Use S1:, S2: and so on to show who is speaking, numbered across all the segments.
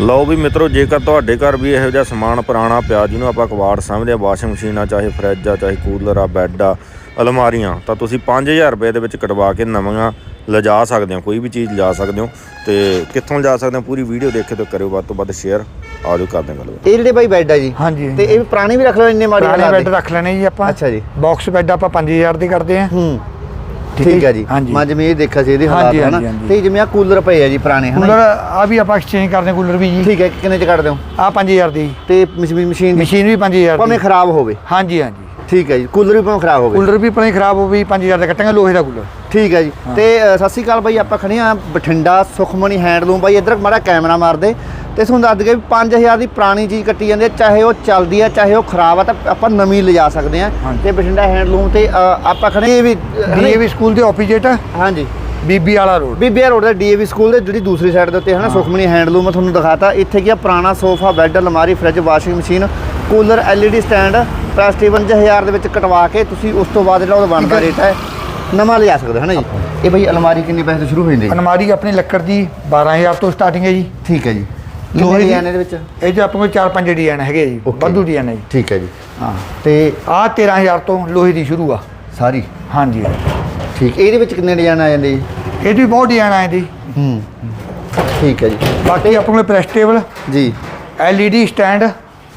S1: ਲਓ ਵੀ ਮਿੱਤਰੋ ਜੇਕਰ ਤੁਹਾਡੇ ਘਰ ਵੀ ਇਹੋ ਜਿਹਾ ਸਮਾਨ ਪੁਰਾਣਾ ਪਿਆ ਜਿਹਨੂੰ ਆਪਾਂ ਕਵਾੜ ਸਮਝਦੇ ਆ ਵਾਸ਼ਿੰਗ ਮਸ਼ੀਨ ਆ ਚਾਹੇ ਫਰਿੱਜ ਆ ਚਾਹੇ ਕੂਲਰ ਆ ਬੈੱਡ ਆ ਅਲਮਾਰੀਆਂ ਤਾਂ ਤੁਸੀਂ 5000 ਰੁਪਏ ਦੇ ਵਿੱਚ ਕਟਵਾ ਕੇ ਨਵੀਆਂ ਲਿਜਾ ਸਕਦੇ ਹੋ ਕੋਈ ਵੀ ਚੀਜ਼ ਲਿਜਾ ਸਕਦੇ ਹੋ ਤੇ ਕਿੱਥੋਂ ਲਿਜਾ ਸਕਦੇ ਹੋ ਪੂਰੀ ਵੀਡੀਓ ਦੇਖੇ ਤੇ ਕਰਿਓ ਵੱਧ ਤੋਂ ਵੱਧ ਸ਼ੇਅਰ ਆਜੋ ਕਰਦੇ ਗੱਲ
S2: ਇਹ ਜਿਹੜੇ ਬਾਈ ਬੈੱਡ ਆ ਜੀ
S3: ਹਾਂਜੀ
S2: ਤੇ ਇਹ ਵੀ ਪੁਰਾਣੇ ਵੀ ਰੱਖ ਲਓ ਇੰਨੇ ਮਾੜੇ
S3: ਪੁਰਾਣੇ
S2: ਹਾਲਾਤ
S3: ਬੈੱਡ। ਰੱਖ ਲੈਣੇ ਜੀ ਆਪਾਂ।
S2: ਅੱਛਾ ਜੀ।
S3: ਬਾਕਸ ਬੈੱਡ ਆਪਾਂ 5000 ਦੇ ਕਰਦੇ ਆ
S2: ਹੂੰ।
S3: ਠੀਕ ਹੈ
S2: ਜੀ। ਮੈਂ ਜਿਵੇਂ ਇਹ ਦੇਖਿਆ ਸੀ ਇਹਦੇ ਹਾਲਾਤ ਹਨਾ। ਤੇ ਜਿਵੇਂ ਆ ਕੂਲਰ ਪਏ ਆ ਜੀ ਪੁਰਾਣੇ
S3: ਕੂਲਰ
S2: ਹਨਾ
S3: ਆ ਵੀ ਆਪਾਂ ਐਕਸਚੇਂਜ ਕਰਦੇ ਕੂਲਰ ਵੀ ਜੀ।
S2: ਠੀਕ ਹੈ ਕਿੰਨੇ ਚ ਕੱਢ ਦਿਓ
S3: ਆ 5000 ਦੀ।
S2: ਤੇ ਮਸ਼ੀਨ ਮਸ਼ੀਨ
S3: ਵੀ 5000
S2: ਭਾਵੇਂ
S3: ਦੀ।
S2: ਖਰਾਬ ਹੋਵੇ।
S3: ਹਾਂਜੀ ਹਾਂਜੀ।
S2: ਠੀਕ ਹੈ ਜੀ ਕੂਲਰ ਵੀ ਭਾਵੇਂ ਖਰਾਬ ਹੋਵੇ।
S3: ਕੂਲਰ ਵੀ ਪਣੇ ਖਰਾਬ ਹੋ ਵੀ 5000 ਦਾ ਕੱਟਾਂਗੇ ਲੋਹੇ ਦਾ ਕੂਲਰ।
S2: ਠੀਕ ਹੈ ਜੀ। ਤੇ ਸਤਿ ਸ਼੍ਰੀ ਅਕਾਲ ਬਾਈ ਆਪਾਂ ਖੜੇ ਆ ਬਠਿੰਡਾ ਸੁਖਮਣੀ ਹੈਂਡਲੂਮ ਬਾਈ। ਇੱਧਰ ਮਾੜਾ ਕੈਮਰਾ ਮਾਰਦੇ ਤੇ ਤੁਹਾਨੂੰ ਦੱਸ ਦਈਏ ਵੀ 5000 ਦੀ ਪੁਰਾਣੀ ਚੀਜ਼ ਕੱਟੀ ਜਾਂਦੀ ਹੈ ਚਾਹੇ ਉਹ ਚੱਲਦੀ ਹੈ ਚਾਹੇ ਉਹ ਖਰਾਬ ਆ ਤਾਂ ਆਪਾਂ ਨਵੀਂ ਲਿਜਾ ਸਕਦੇ ਆ। ਤੇ ਬਠਿੰਡਾ ਹੈਂਡਲੂਮ ਤੇ ਆਪਾਂ ਖੜੇ ਇਹ ਵੀ?
S3: ਡੀਏਵੀ ਸਕੂਲ ਦੇ ਆਪੋਜੀਟ
S2: ਹਾਂਜੀ।
S3: Bibiwala road.
S2: ਬੀਬੀਆ ਰੋਡ ਦਾ ਡੀਏਵੀ ਸਕੂਲ ਦੇ ਜਿਹੜੀ ਦੂਸਰੀ ਸਾਈਡ ਦੇ ਉੱਤੇ ਹੈ। ਨਾ ਸੁਖਮਣੀ ਹੈਂਡਲੂਮ ਮੈਂ ਤੁਹਾਨੂੰ ਦਿਖਾਤਾ। ਇੱਥੇ ਕੀ ਆ ਪੁਰਾਣਾ ਸੋਫਾ ਬੈੱਡ ਅਲਮਾਰੀ fridge washing machine cooler LED stand price 55000 ਦੇ ਵਿੱਚ ਕਟਵਾ ਕੇ ਤੁਸੀਂ ਉਸ ਤੋਂ ਬਾਅਦ ਜਿਹੜਾ ਉਹਦਾ ਬਣਦਾ ਰੇਟ ਹੈ। ਨਵਾਂ ਲਿਜਾ ਸਕਦੇ ਹੈ ਨਾ ਜੀ? ਇਹ ਬਈ ਅਲਮਾਰੀ ਕਿੰਨੇ ਪੈਸੇ ਤੋਂ ਸ਼ੁਰੂ ਹੋ ਜਾਂਦੀ ਹੈ?
S3: ਅਲਮਾਰੀ ਆਪਣੀ ਲੱਕੜ ਦੀ 12000 ਤੋਂ ਸਟਾਰਟਿੰਗ ਹੈ ਜੀ।
S2: ਠੀਕ ਹੈ ਜੀ।
S3: ਲੋਹੇ
S2: ਡਿਜ਼ਾਈਨ ਇਹਦੇ ਵਿੱਚ?
S3: ਇਹ 'ਚ ਆਪਣੇ ਕੋਲ 4-5 ਡਿਜ਼ਾਈਨ ਹੈਗੇ ਜੀ
S2: Okay.
S3: ਵਾਧੂ ਡਿਜ਼ਾਈਨ ਹੈ ਜੀ।
S2: ਠੀਕ ਹੈ ਜੀ।
S3: ਹਾਂ।
S2: ਤੇ
S3: ਆ 13000 ਤੋਂ ਲੋਹੇ ਦੀ ਸ਼ੁਰੂ ਆ।
S2: ਸਾਰੀ?
S3: ਹਾਂਜੀ।
S2: ਠੀਕ। ਇਹਦੇ ਵਿੱਚ ਕਿੰਨੇ ਡਿਜ਼ਾਈਨ ਆ ਜਾਂਦੇ ਜੀ?
S3: ਇਹ 'ਚ ਵੀ ਬਹੁਤ ਡਿਜ਼ਾਈਨ ਆਏ ਜੀ।
S2: ਹੂੰ। ਠੀਕ ਹੈ ਜੀ।
S3: ਬਾਕੀ ਆਪਣੇ ਕੋਲ ਪ੍ਰੈਸ ਟੇਬਲ
S2: ਜੀ।
S3: LED stand.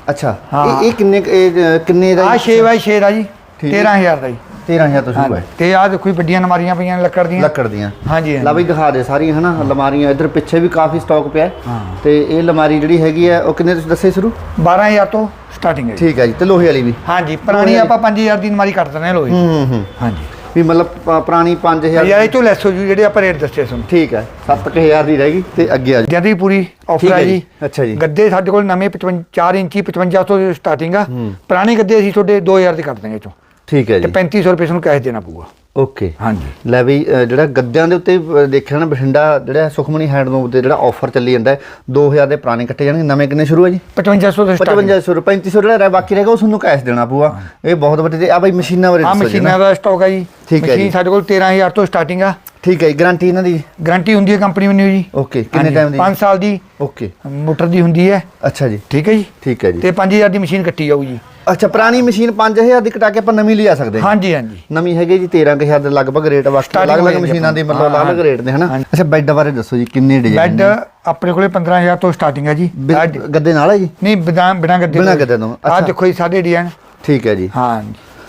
S2: ਅੱਛਾ।
S3: ਹਾਂ।
S2: ਇਹ ਇਹ ਕਿੰਨੇ ਕੁ- ਇਹ ਅ, ਕਿੰਨੇ ਦਾ
S3: ਆ 6 ਬਾਈ 6 ਦਾ ਜੀ
S2: ਠੀਕ ਹੈ।
S3: 13000 ਦਾ ਜੀ।
S2: 13000 ਤੋਂ ਸ਼ੁਰੂ। ਹੈ
S3: ਤੇ ਆ ਦੇਖੋ ਜੀ ਵੱਡੀਆਂ ਅਲਮਾਰੀਆਂ ਪਈਆਂ ਨੇ ਲੱਕੜ ਦੀਆਂ।
S2: ਲੱਕੜ ਦੀਆਂ।
S3: ਹਾਂਜੀ
S2: ਲਾ ਬਈ ਦਿਖਾ ਦੇ ਸਾਰੀਆਂ ਹਨਾ? ਅਲਮਾਰੀਆਂ ਇੱਧਰ ਪਿੱਛੇ ਵੀ ਕਾਫੀ ਸਟਾਕ ਪਿਆ। ਹੈ।
S3: ਹਾਂ।
S2: ਤੇ ਇਹ ਅਲਮਾਰੀ ਜਿਹੜੀ ਹੈਗੀ ਆ ਉਹ ਕਿੰਨੇ ਤੁਸੀਂ ਦੱਸੇ ਸ਼ੁਰੂ?
S3: 12000 ਤੋਂ ਸਟਾਰਟਿੰਗ ਹੈ।
S2: ਠੀਕ ਹੈ ਜੀ ਤੇ ਲੋਹੇ ਵਾਲੀ ਵੀ।
S3: ਹਾਂਜੀ ਪੁਰਾਣੀ ਆਪਾਂ 5000 ਦੀ ਅਲਮਾਰੀ ਕੱਟ ਦਿੰਦੇ ਹਾਂ ਲੋਹੇ।
S2: ਹੂੰ ਹੂੰ
S3: ਹਾਂਜੀ।
S2: ਵੀ ਮਤਲਬ ਪੁਰਾਣੀ 5000
S3: ਯਾਰ ਇਹ ਤੋਂ ਲੈਸ ਹੋ ਜੂ ਜਿਹੜੇ ਆਪਾਂ ਰੇਟ ਦੱਸੇ ਤੁਹਾਨੂੰ।
S2: ਠੀਕ ਹੈ 7000 ਦੀ ਰਹੇਗੀ ਤੇ ਅੱਗੇ ਆ ਜੀ
S3: ਜਦੀ ਪੂਰੀ ਆਫਰ
S2: ਹੈ
S3: ਹੈ
S2: ਜੀ। ਅੱਛਾ ਜੀ।
S3: ਗੱਦੇ ਸਾਡੇ ਕੋਲ ਨਵੇਂ 55 4 ਇੰਚੀ 55 ਤੋਂ ਸਟਾਰਟਿੰਗ ਆ। ਪੁਰਾਣੇ ਗੱਦੇ ਅਸੀਂ ਤੁਹਾਡੇ 2000 ਦੇ ਕਰ ਦਾਂਗੇ ਚੋਂ
S2: ਠੀਕ ਹੈ
S3: ਤੇ
S2: ਜੀ।
S3: 3500 ਰੁਪਏ ਤੁਹਾਨੂੰ ਕੈਸ਼ ਦੇਣਾ ਪਊਗਾ।
S2: ਓਕੇ।
S3: ਹਾਂਜੀ।
S2: ਲੈ ਵੀ ਜਿਹੜਾ ਗੱਦਿਆਂ ਦੇ ਉੱਤੇ ਦੇਖਿਆ ਨਾ ਬਠਿੰਡਾ ਜਿਹੜਾ ਸੁਖਮਣੀ ਹੈਂਡਲੂਮ ਤੇ ਜਿਹੜਾ ਆਫਰ ਚੱਲੀ ਜਾਂਦਾ ਹੈ 2000 ਦੇ ਪੁਰਾਣੇ ਕੱਟੇ ਜਾਣਗੇ ਨਵੇਂ ਕਿੰਨੇ ਸ਼ੁਰੂ ਹੈ ਜੀ?
S3: 5500 ਤੋਂ ਸਟਾਰਟ
S2: 5500 3500 ਜਿਹੜਾ ਰਹਿ ਬਾਕੀ ਰਹੇਗਾ ਉਹ ਤੁਹਾਨੂੰ ਕੈਸ਼ ਦੇਣਾ ਪਊਗਾ। ਇਹ ਬਹੁਤ ਵੱਡੇ ਤੇ ਆ ਬਈ ਮਸ਼ੀਨਾਂ ਬਾਰੇ ਦੱਸੋ ਜੀ
S3: ਮਸ਼ੀਨਾਂ
S2: ਨਾ।
S3: ਦਾ ਸਟਾਕ ਆ ਜੀ।
S2: ਠੀਕ ਹੈ ਜੀ।
S3: ਸਾਡੇ ਕੋਲ 13000 ਤੋਂ ਸਟਾਰਟਿੰਗ ਆ।
S2: ਠੀਕ ਹੈ ਗਾਰੰਟੀ ਇਹਨਾਂ ਦੀ?
S3: ਗਾਰੰਟੀ ਹੁੰਦੀ ਹੈ ਕੰਪਨੀ ਵੱਲੋਂ ਜੀ।
S2: ਓਕੇ ਕਿੰਨੇ ਟਾਈਮ ਦੀ?
S3: 5 ਸਾਲ ਦੀ।
S2: ਓਕੇ।
S3: ਮੋਟਰ ਦੀ ਹੁੰਦੀ ਹੈ।
S2: ਅੱਛਾ ਜੀ।
S3: ਠੀਕ ਹੈ ਜੀ।
S2: ਠੀਕ ਹੈ ਜੀ।
S3: ਤੇ 5000 ਦੀ ਮਸ਼ੀਨ ਕੱਟੀ ਜਾਊ ਜੀ।
S2: ਅੱਛਾ ਪੁਰਾਣੀ ਮਸ਼ੀਨ 5000 ਦੀ ਕਟਾ ਕੇ ਆਪਾਂ ਨਵੀਂ ਲਿਆ ਸਕਦੇ ਹਾਂ।
S3: ਹਾਂਜੀ ਹਾਂਜੀ।
S2: ਨਵੀਂ ਹੈਗੀ ਜੀ 13000 ਦੇ ਲਗਭਗ ਰੇਟ
S3: Starting
S2: ਅਲੱਗ-ਅਲੱਗ ਮਸ਼ੀਨਾਂ ਦੇ ਮਤਲਬ ਅਲੱਗ-ਅਲੱਗ ਰੇਟ ਨੇ ਹਨਾ?
S3: ਹਾਂਜੀ।
S2: ਅੱਛਾ ਬੈੱਡ ਬਾਰੇ ਦੱਸੋ ਜੀ ਕਿੰਨੇ ਡਿਜ਼ਾਈਨ
S3: ਬੈੱਡ ਆਪਣੇ ਕੋਲੇ 15000 ਤੋਂ ਸਟਾਰਟਿੰਗ ਹੈ ਜੀ। ਆਹ
S2: ਗੱਦੇ ਨਾਲ ਹੈ ਜੀ?
S3: ਨਹੀਂ ਬਿਨਾ ਬਿਨਾ ਗੱਦੇ
S2: ਬਿਨਾਂ ਗੱਦੇ ਤੋਂ,
S3: ਆ
S2: ਅੱਛਾ।
S3: ਦੇਖੋ ਜੀ ਸਾਡੇ ਡਿਜ਼ਾਈਨ।
S2: ਠੀਕ ਹੈ ਜੀ।
S3: ਹਾਂ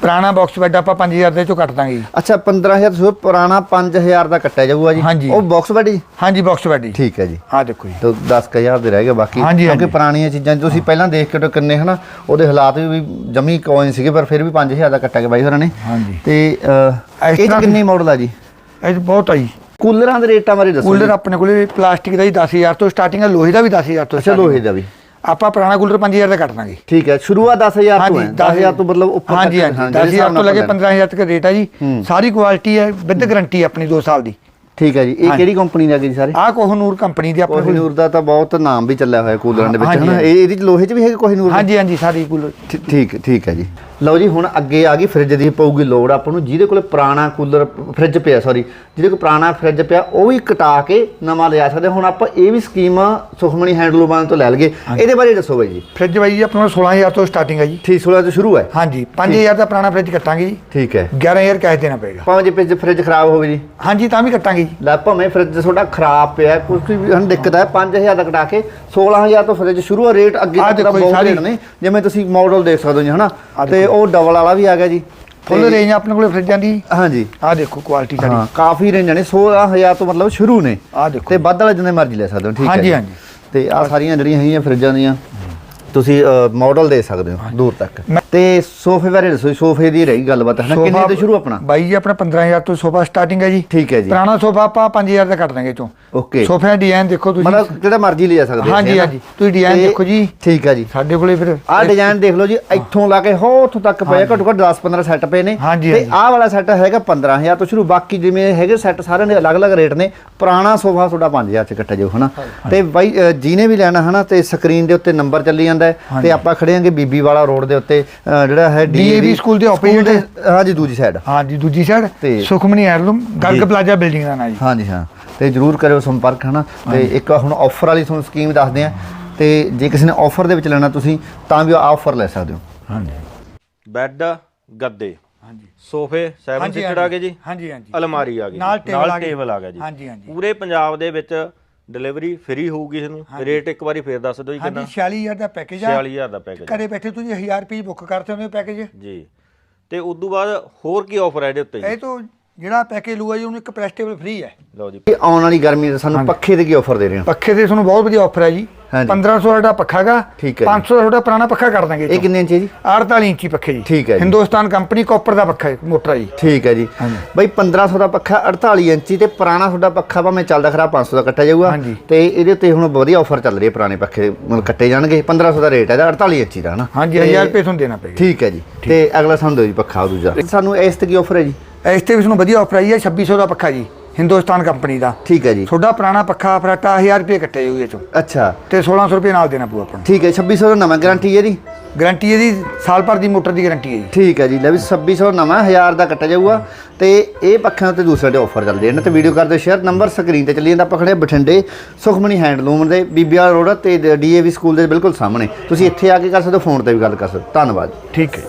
S3: ਪੁਰਾਣਾ ਬਾਕਸ ਬੈੱਡ ਆਪਾਂ 5000 ਦੇ ਚੋਂ ਕੱਟ ਦਾਂਗੇ ਜੀ।
S2: ਅੱਛਾ 15000 ਤੋਂ ਪੁਰਾਣਾ 5000 ਦਾ ਕੱਟਿਆ ਜਾਊਗਾ ਜੀ।
S3: ਹਾਂਜੀ।
S2: ਉਹ ਬਾਕਸ ਬੈੱਡ ਜੀ
S3: ਹਾਂਜੀ ਬਾਕਸ ਬੈੱਡ ਜੀ
S2: ਠੀਕ ਹੈ ਜੀ।
S3: ਆ ਦੇਖੋ ਜੀ।
S2: ਤੇ 10000 ਦੇ ਰਹਿ ਗਏ ਬਾਕੀ
S3: ਹਾਂਜੀ।
S2: ਪੁਰਾਣੀਆਂ ਚੀਜ਼ਾਂ ਤੁਸੀਂ ਪਹਿਲਾਂ ਦੇਖ ਕੇ ਕਿੰਨੇ ਹਨਾ ਉਹਦੇ ਹਾਲਾਤ ਵੀ ਵੀ ਜਮੀ ਕੋਇਨ ਸੀਗੇ ਪਰ ਫਿਰ ਵੀ 5000 ਦਾ ਕੱਟਿਆ ਗਿਆ ਬਾਈ ਹੋਰਾਂ ਨੇ।
S3: ਹਾਂਜੀ।
S2: ਤੇ ਅਹ,
S3: ਇਸ
S2: ਇਹ 'ਚ
S3: ਤਰ੍ਹਾਂ
S2: ਕਿੰਨੇ ਮਾਡਲ ਆ ਜੀ?
S3: ਇਹ 'ਚ ਬਹੁਤ ਆ ਜੀ।
S2: ਕੂਲਰਾਂ ਦੇ ਰੇਟਾਂ ਬਾਰੇ ਦੱਸੋ
S3: ਕੂਲਰ। ਆਪਣੇ ਕੋਲੇ ਪਲਾਸਟਿਕ ਦਾ ਜੀ 10000 ਤੋਂ ਸਟਾਰਟਿੰਗ ਹੈ ਲੋਹੇ ਦਾ ਵੀ 10000 ਤੋਂ
S2: ਅੱਛਾ
S3: starting
S2: ਲੋਹੇ
S3: ਹੈ।
S2: ਦਾ ਵੀ।
S3: ਆਪਾਂ ਪੁਰਾਣਾ ਕੂਲਰ 5000 ਦਾ ਕੱਟ ਦਾਂਗੇ।
S2: ਠੀਕ ਹੈ ਸ਼ੁਰੂਆਤ 10000 ਤੋਂ ਹੈ। 10000
S3: 10,000
S2: ਤੋਂ ਮਤਲਬ ਉੱਪਰ
S3: ਹਾਂਜੀ ਹਾਂਜੀ
S2: ਜਿਹੜੇ
S3: 10000
S2: ਹਿਸਾਬ
S3: ਤੋਂ ਲੈ ਕੇ
S2: ਆਪਾਂ
S3: 15000 ਤੱਕ ਰੇਟ ਹੈ ਜੀ। ਸਾਰੀ ਕੁਆਲਿਟੀ ਹੈ ਵਿਦ ਗਾਰੰਟੀ ਆਪਣੀ 2 ਸਾਲ ਦੀ।
S2: ਠੀਕ ਹੈ ਜੀ ਇਹ। ਕਿਹੜੀ ਕੰਪਨੀ ਦਾ ਹੈ ਜੀ ਸਾਰੇ?
S3: ਆਹ ਕੋਹਨੂਰ ਕੰਪਨੀ ਦੀ ਆਪਣੇ
S2: ਕੋਹੀਨੂਰ ਦਾ ਤਾਂ ਬਹੁਤ ਨਾਮ ਵੀ ਚੱਲਿਆ ਹੋਇਆ ਕੂਲਰਾਂ ਦੇ ਵਿੱਚ ਹਨਾ। ਇਹ ਇਹਦੀ ਚ ਲੋਹੇ ਚ ਵੀ ਹੈਗੇ ਕੋਹੀਨੂਰ?
S3: ਹਾਂਜੀ ਹਾਂਜੀ ਸਾਰੀ ਕੂਲਰ।
S2: ਠੀਕ ਠੀਕ ਹੈ ਜੀ। ਲਓ ਜੀ ਹੁਣ ਅੱਗੇ ਆ ਗਈ ਫ੍ਰਿਜ ਦੀ ਪਊਗੀ ਲੋੜ ਆਪਾਂ ਨੂੰ ਜਿਹਦੇ ਕੋਲੇ ਪੁਰਾਣਾ ਕੂਲਰ ਫ੍ਰਿਜ ਪਿਆ ਸੌਰੀ ਜਿਹਦੇ ਕੋਲ ਪੁਰਾਣਾ ਫ੍ਰਿਜ ਪਿਆ ਉਹ ਵੀ ਕਟਾ ਕੇ ਨਵਾਂ ਲਿਆ ਸਕਦੇ ਹੁਣ ਆਪਾਂ ਇਹ ਵੀ ਸਕੀਮ ਸੁਖਮਣੀ ਹੈਂਡਲੂਮਾਂ ਤੋਂ ਲੈ ਲਈਏ। ਇਹਦੇ ਬਾਰੇ ਦੱਸੋ ਬਾਈ ਜੀ।
S3: ਫ੍ਰਿਜ ਬਾਈ ਜੀ ਆਪਣੇ ਕੋਲ 16000 ਤੋਂ ਸਟਾਰਟਿੰਗ ਹੈ ਜੀ।
S2: ਠੀਕ 16 ਤੋਂ ਸ਼ੁਰੂ ਹੈ?
S3: ਹਾਂਜੀ 5000 ਦਾ ਪੁਰਾਣਾ ਫ੍ਰਿਜ ਕੱਟਾਂਗੇ ਜੀ।
S2: ਠੀਕ ਹੈ।
S3: 11000 ਕੈਸ਼ ਦੇਣਾ ਪਏਗਾ।
S2: ਭਾਵੇਂ ਜੇ ਫ੍ਰਿਜ ਫ੍ਰਿਜ ਖਰਾਬ ਹੋਵੇ ਜੀ।
S3: ਹਾਂਜੀ ਤਾਂ ਵੀ ਕੱਟਾਂਗੇ ਜੀ।
S2: ਲੈ ਭਾਵੇਂ ਫ੍ਰਿਜ ਤੁਹਾਡਾ ਖਰਾਬ ਪਿਆ ਕੁਝ ਵੀ ਹਨ ਦਿੱਕਤ ਹੈ 5000 ਦਾ ਕਟਾ ਕੇ 16000 ਤੋਂ ਫ੍ਰਿਜ ਸ਼ੁਰੂ ਆ। ਰੇਟ ਅੱਗੇ ਤੱਕ ਬਹੁਤ ਰੇਟ ਨੇ। ਜਿਵੇਂ ਤੁਸੀਂ ਮਾਡਲ ਦੇਖ ਸਕਦੇ ਹੋ ਜੀ ਹਨਾ?
S3: ਆਹ
S2: ਤੇ। ਉਹ ਡਬਲ ਵਾਲਾ ਵੀ ਆ ਗਿਆ ਜੀ।
S3: ਫੁੱਲ ਰੇਂਜ ਆਪਣੇ ਕੋਲੇ ਫ੍ਰਿਜਾਂ ਦੀ
S2: ਹਾਂਜੀ।
S3: ਆਹ ਦੇਖੋ ਕੁਆਲਿਟੀ
S2: ਹਾਂ
S3: ਸਾਡੀ
S2: ਕਾਫੀ ਰੇਂਜਾਂ ਨੇ 16000 ਤੋਂ ਮਤਲਬ ਸ਼ੁਰੂ ਨੇ।
S3: ਆਹ ਦੇਖੋ।
S2: ਤੇ ਵੱਧ ਵਾਲੇ ਜਿੰਨੇ ਮਰਜ਼ੀ ਲੈ ਸਕਦੇ ਹੋ ਠੀਕ ਹੈ
S3: ਹਾਂਜੀ। ਹਾਂਜੀ।
S2: ਤੇ ਆ ਸਾਰੀਆਂ ਜਿਹੜੀਆਂ ਹੈਗੀਆਂ ਫਰਿੱਜਾਂ ਦੀਆਂ ਤੁਸੀਂ ਮਾਡਲ ਦੇ ਸਕਦੇ ਹੋ ਦੂਰ ਤੱਕ। ਤੇ ਸੋਫੇ ਬਾਰੇ ਦੱਸੋ ਜੀ, ਸੋਫੇ ਦੀ ਰਹੀ ਗੱਲਬਾਤ ਹੈ ਨਾ ਕਿੰਨੇ ਤੋਂ ਸ਼ੁਰੂ ਆਪਣਾ?
S3: ਬਾਈ ਜੀ ਆਪਣਾ 15000 ਤੋਂ ਸੋਫਾ ਸਟਾਰਟਿੰਗ ਹੈ ਜੀ।
S2: ਠੀਕ ਹੈ ਜੀ।
S3: ਪੁਰਾਣਾ ਸੋਫਾ ਆਪਾਂ 5000 ਦਾ ਕੱਟ ਦਾਂਗੇ ਚੋਂ
S2: ਓਕੇ।
S3: ਸੋਫੇ ਦਾ ਡਿਜ਼ਾਈਨ ਦੇਖੋ ਤੁਸੀਂ।
S2: ਮਤਲਬ ਜਿਹੜਾ ਮਰਜ਼ੀ ਲਿਆ ਸਕਦੇ ਹੋ
S3: ਹਾਂਜੀ,
S2: ਅਸੀਂ, ਹੈ।
S3: ਤੁਸੀਂ
S2: ਤੇ-
S3: ਦੇਖੋ ਜੀ।
S2: ਠੀਕ ਹੈ ਜੀ।
S3: ਸਾਡੇ ਕੋਲੇ ਫਿਰ
S2: ਆਹ ਡਿਜ਼ਾਈਨ ਦੇਖ ਲਓ ਜੀ ਇੱਥੋਂ ਲਾ ਕੇ ਹੋ ਉੱਥੋਂ ਤੱਕ ਪਏ ਘੱਟੋ ਘੱਟ 10 15 ਸੈੱਟ ਪਏ ਨੇ। ਤੇ। ਆਹ ਵਾਲਾ ਸੈੱਟ ਹੈਗਾ 15000 ਤੋਂ ਸ਼ੁਰੂ। ਬਾਕੀ ਜਿਵੇਂ ਹੈਗੇ ਸੈੱਟ ਸਾਰਿਆਂ ਦੇ ਅਲੱਗ-ਅਲੱਗ ਰੇਟ ਨੇ। ਪੁਰਾਣਾ ਸੋਫਾ ਤੁਹਾਡਾ 5000 ਚ ਕੱਟਿਆ ਜਾਊ ਹਨਾ? ਤੇ ਬਾਈ ਜਿਹਨੇ ਵੀ ਲੈਣਾ ਹਨਾ ਤੇ ਸਕਰੀਨ ਦੇ ਉੱਤੇ ਨੰਬਰ ਚੱਲੀ ਜਾਂਦਾ ਤੇ। ਆਪਾਂ ਖੜੇ ਆਂਗੇ ਬੀਬੀ ਵਾਲਾ ਰੋਡ ਦੇ ਉੱਤੇ। ਜਿਹੜਾ ਹੈ
S3: DAV ਸਕੂਲ ਦੇ ਹੈ।
S2: ਹਾਂਜੀ ਦੂਜੀ ਸਾਈਡ
S3: ਹਾਂਜੀ ਦੂਜੀ ਸਾਈਡ
S2: ਤੇ-
S3: ਸੁਖਮਨੀ
S2: ਜੀ।
S3: ਗਰਗ ਪਲਾਜ਼ਾ ਬਿਲਡਿੰਗ ਦਾ ਨਾਂ ਜੀ।
S2: ਹਾਂਜੀ ਹਾਂ। ਤੇ ਜਰੂਰ ਕਰਿਓ ਸੰਪਰਕ ਹਨਾ? ਤੇ ਇੱਕ ਹੁਣ ਆਫਰ ਵਾਲੀ ਤੁਹਾਨੂੰ ਸਕੀਮ ਦੱਸਦੇ ਆ ਤੇ ਜੇ ਕਿਸੇ ਨੇ ਆਫਰ ਦੇ ਵਿੱਚ ਲੈਣਾ ਤੁਸੀਂ ਤਾਂ ਵੀ ਆਫਰ ਲੈ ਸਕਦੇ ਹੋ।
S3: ਹਾਂਜੀ।
S1: ਬੈੱਡ ਗੱਦੇ।
S3: ਹਾਂਜੀ।
S1: ਸੋਫੇ 7 ਸੀਟਡ ਆ ਗਏ ਜੀ।
S3: ਹਾਂਜੀ ਹਾਂਜੀ।
S1: ਅਲਮਾਰੀ ਆ ਗਈ।
S3: ਨਾਲ। ਟੇਬਲ ਆ
S1: ਗਿਆ ਜੀ।
S3: ਹਾਂਜੀ ਹਾਂਜੀ।
S1: ਪੂਰੇ ਪੰਜਾਬ ਦੇ ਵਿੱਚ ਡਿਲੀਵਰੀ ਫ੍ਰੀ ਹੋਊਗੀ ਇਹਨੂੰ ਰੇਟ ਇੱਕ ਵਾਰੀ ਫੇਰ ਦੱਸ ਦਿਓ ਜੀ
S3: ਹਾਂਜੀ
S1: ਕਿੰਨਾ।
S3: 46000 ਦਾ ਪੈਕੇਜ ਆ।
S1: 46000 ਦਾ ਪੈਕੇਜ
S3: ਘਰੇ ਬੈਠੇ ਤੁਸੀਂ 1000 ਰੁਪਏ ਬੁੱਕ ਕਰਦੇ ਹੋ ਪੈਕੇਜ
S1: ਜੀ। ਤੇ ਉਸ ਤੋਂ ਬਾਅਦ ਹੋਰ ਕੀ ਆਫਰ ਹੈ ਇਹਦੇ ਉੱਤੇ ਜੀ?
S3: ਇਹ ਤੋਂ ਜਿਹੜਾ ਪੈਕੇਜ ਲੂਆ ਜੀ ਉਹਨੂੰ ਇੱਕ ਪ੍ਰੈਸ ਟੇਬਲ ਫ੍ਰੀ ਹੈ।
S1: ਲਓ ਜੀ।
S2: ਇਹ ਆਉਣ ਵਾਲੀ ਗਰਮੀ ਦੇ ਸਾਨੂੰ ਪੱਖੇ ਦੇ ਕੀ ਆਫਰ ਦੇ ਰਹੇ ਹੋ?
S3: ਪੱਖੇ ਤੇ ਤੁਹਾਨੂੰ ਬਹੁਤ ਵਧੀਆ ਆਫਰ ਹੈ ਜੀ।
S2: ਹਾਂਜੀ।
S3: 1500 ਦਾ ਪੱਖਾ ਗਾ
S2: ਠੀਕ ਹੈ ਜੀ।
S3: 500 ਦਾ ਤੁਹਾਡਾ ਪੁਰਾਣਾ ਪੱਖਾ ਕਰ ਦਾਂਗੇ
S2: ਇਹ ਕਿੰਨੇ ਇੰਚ ਹੈ ਜੀ?
S3: 48 ਇੰਚੀ ਪੱਖੇ ਜੀ।
S2: ਠੀਕ ਹੈ ਜੀ।
S3: ਹਿੰਦੁਸਤਾਨ ਕੰਪਨੀ ਕਾਪਰ ਦਾ ਪੱਖਾ ਹੈ ਮੋਟਰ ਜੀ।
S2: ਠੀਕ ਹੈ ਜੀ।
S3: ਹਾਂਜੀ।
S2: ਬਈ 1500 ਦਾ ਪੱਖਾ 48 ਇੰਚੀ ਤੇ ਪੁਰਾਣਾ ਤੁਹਾਡਾ ਪੱਖਾ ਭਾਵੇਂ ਚੱਲਦਾ ਖਰਾਬ 500 ਦਾ ਕੱਟਿਆ ਜਾਊਗਾ।
S3: ਹਾਂਜੀ।
S2: ਤੇ ਇਹਦੇ ਉੱਤੇ ਹੁਣ ਵਧੀਆ ਆਫਰ ਚੱਲ ਰਹੀ ਹੈ ਪੁਰਾਣੇ ਪੱਖੇ ਮਤਲਬ ਕੱਟੇ ਜਾਣਗੇ। 1500 ਦਾ ਰੇਟ ਹੈ ਇਹਦਾ 48 ਇੰਚੀ ਦਾ ਹਨਾ।
S3: ਹਾਂਜੀ
S2: ਤੇ-
S3: 1000 ਰੁਪਏ ਤੁਹਾਨੂੰ ਦੇਣਾ ਪਏਗਾ।
S2: ਠੀਕ ਹੈ ਜੀ। ਤੇ ਅਗਲਾ ਸਾਨੂੰ ਦਿਓ ਜੀ ਪੱਖਾ ਉਹ ਦੂਜਾ। ਸਾਨੂੰ ਇਸ ਤੇ ਕੀ ਆਫਰ ਹੈ ਜੀ?
S3: ਇਸ ਤੇ ਵੀ ਤੁਹਾਨੂੰ ਵਧੀਆ ਆਫਰ ਆਈ ਹੈ 2600 ਦਾ ਪੱਖਾ ਜੀ। ਹਿੰਦੁਸਤਾਨ ਕੰਪਨੀ ਦਾ।
S2: ਠੀਕ ਹੈ ਜੀ।
S3: ਤੁਹਾਡਾ ਪੁਰਾਣਾ ਪੱਖਾ ਫਰਾਟਾ 1000 ਰੁਪਏ ਕੱਟੇ ਜਾਊਗੇ ਚੋਂ।
S2: ਅੱਛਾ।
S3: ਤੇ 1600 ਰੁਪਏ ਨਾਲ ਦੇਣਾ ਪਊ ਆਪਾਂ ਨੂੰ
S2: ਠੀਕ ਹੈ 2600 ਦਾ ਨਵਾਂ ਗਾਰੰਟੀ ਹੈ ਜੀ।
S3: ਗਾਰੰਟੀ ਇਹਦੀ ਸਾਲ ਭਰ ਦੀ ਮੋਟਰ ਦੀ ਗਾਰੰਟੀ ਹੈ ਜੀ।
S2: ਠੀਕ ਹੈ ਜੀ ਲੈ ਵੀ 2600 ਨਵਾਂ 1000 ਦਾ ਕੱਟਿਆ ਜਾਊਗਾ। ਤੇ ਇਹ ਪੱਖਾਂ ਤੇ ਦੂਸਰੇ ਦੇ ਆਫਰ ਚੱਲਦੇ ਨੇ ਤੇ ਵੀਡੀਓ ਕਰਦੇ ਸ਼ੇਅਰ ਨੰਬਰ ਸਕਰੀਨ ਤੇ ਚੱਲੀ ਜਾਂਦਾ ਆਪਾਂ ਖੜੇ ਬਠਿੰਡੇ ਸੁਖਮਣੀ ਹੈਂਡਲੂਮ ਦੇ ਬੀਬੀਆਰ ਰੋਡ ਤੇ ਡੀਏਵੀ ਸਕੂਲ ਦੇ ਬਿਲਕੁਲ ਸਾਹਮਣੇ। ਤੁਸੀਂ ਇੱਥੇ ਆ ਕੇ ਕਰ ਸਕਦੇ ਹੋ ਫੋਨ ਤੇ ਵੀ ਗੱਲ ਕਰ ਸਕਦੇ ਹੋ। ਧੰਨਵਾਦ।
S3: ਠੀਕ ਹੈ